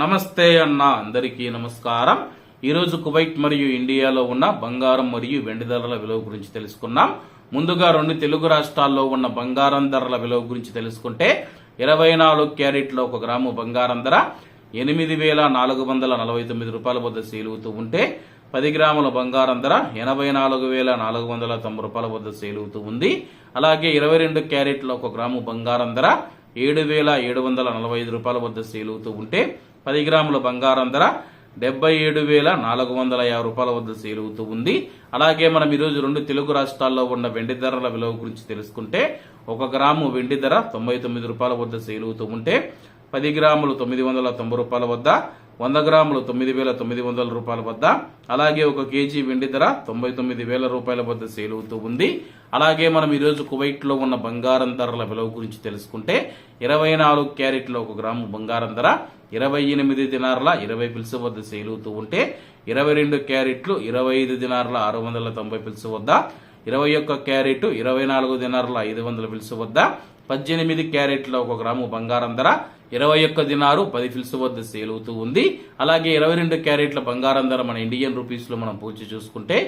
నమస్తే అన్న అందరికీ నమస్కారం. ఈరోజు కువైట్ మరియు ఇండియాలో ఉన్న బంగారం మరియు వెండి ధరల విలువ గురించి తెలుసుకున్నాం. ముందుగా రెండు తెలుగు రాష్ట్రాల్లో ఉన్న బంగారం ధరల విలువ గురించి తెలుసుకుంటే ఇరవై నాలుగు క్యారెట్లో ఒక గ్రాము బంగారం ధర ఎనిమిది వేల నాలుగు వందల నలభై తొమ్మిది రూపాయల వద్ద సేలుగుతూ ఉంటే పది గ్రాముల బంగారం ధర ఎనభై నాలుగు వేల నాలుగు వందల తొంభై రూపాయల వద్ద సేలుగుతూ ఉంది. అలాగే ఇరవై రెండు క్యారెట్ల ఒక గ్రాము బంగారం ధర ఏడు వేల ఏడు వందల నలభై ఐదు రూపాయల వద్ద సేలుగుతూ ఉంటే పది గ్రాముల బంగారం ధర డెబ్బై ఏడు వేల నాలుగు వందల యాభై రూపాయల వద్ద సేలుగుతూ ఉంది. అలాగే మనం ఈరోజు రెండు తెలుగు రాష్ట్రాల్లో ఉన్న వెండి ధరల విలువ గురించి తెలుసుకుంటే ఒక గ్రాము వెండి ధర తొంభై తొమ్మిది రూపాయల వద్ద సేలుగుతూ ఉంటే పది గ్రాములు తొమ్మిది వందల తొంభై రూపాయల వద్ద వంద గ్రాములు తొమ్మిది వేల తొమ్మిది వందల రూపాయల వద్ద. అలాగే ఒక కేజీ వెండి ధర తొంభై తొమ్మిది వేల రూపాయల వద్ద సేల్ అవుతూ ఉంది. అలాగే మనం ఈరోజు కువైట్లో ఉన్న బంగారం ధరల విలువ గురించి తెలుసుకుంటే ఇరవై నాలుగు క్యారెట్ల ఒక గ్రాము బంగారం ధర ఇరవై ఎనిమిది దినార్ల ఇరవై పిలుసు వద్ద సేల్ అవుతూ ఉంటే ఇరవై రెండు క్యారెట్లు ఇరవై ఐదు దినార్ల ఆరు వందల తొంభై పిలుసు వద్ద ఇరవై ఒక్క క్యారెట్ ఇరవై నాలుగు దినార్ల ఐదు వందల పిలుసు వద్ద పద్దెనిమిది క్యారెట్ల ఒక గ్రాము బంగారం ధర ఇరవై ఒక్క దినారు పది ఫిల్స్ వద్ద సేల్ అవుతూ ఉంది. అలాగే ఇరవై రెండు క్యారెట్ల బంగారం ధర మన ఇండియన్ రూపీస్లో మనం పూర్తి చూసుకుంటే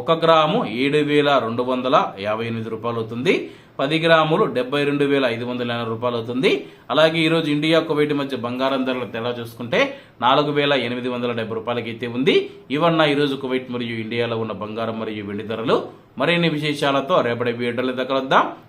ఒక గ్రాము ఏడు వేల రెండు వందల యాభై ఎనిమిది రూపాయలు అవుతుంది. పది గ్రాములు డెబ్బై రెండు వేల ఐదు వందల ఎనభై రూపాయలు అవుతుంది. అలాగే ఈరోజు ఇండియా కువైట్ మధ్య బంగారం ధరల తేడా చూసుకుంటే నాలుగు వేల ఎనిమిది వందల డెబ్బై రూపాయలకి అయితే ఉంది. ఇవన్న ఈరోజు కువైట్ మరియు ఇండియాలో ఉన్న బంగారం మరియు వెండి ధరలు. మరిన్ని విశేషాలతో రేపటి వీడియోల దగ్గర వద్దాం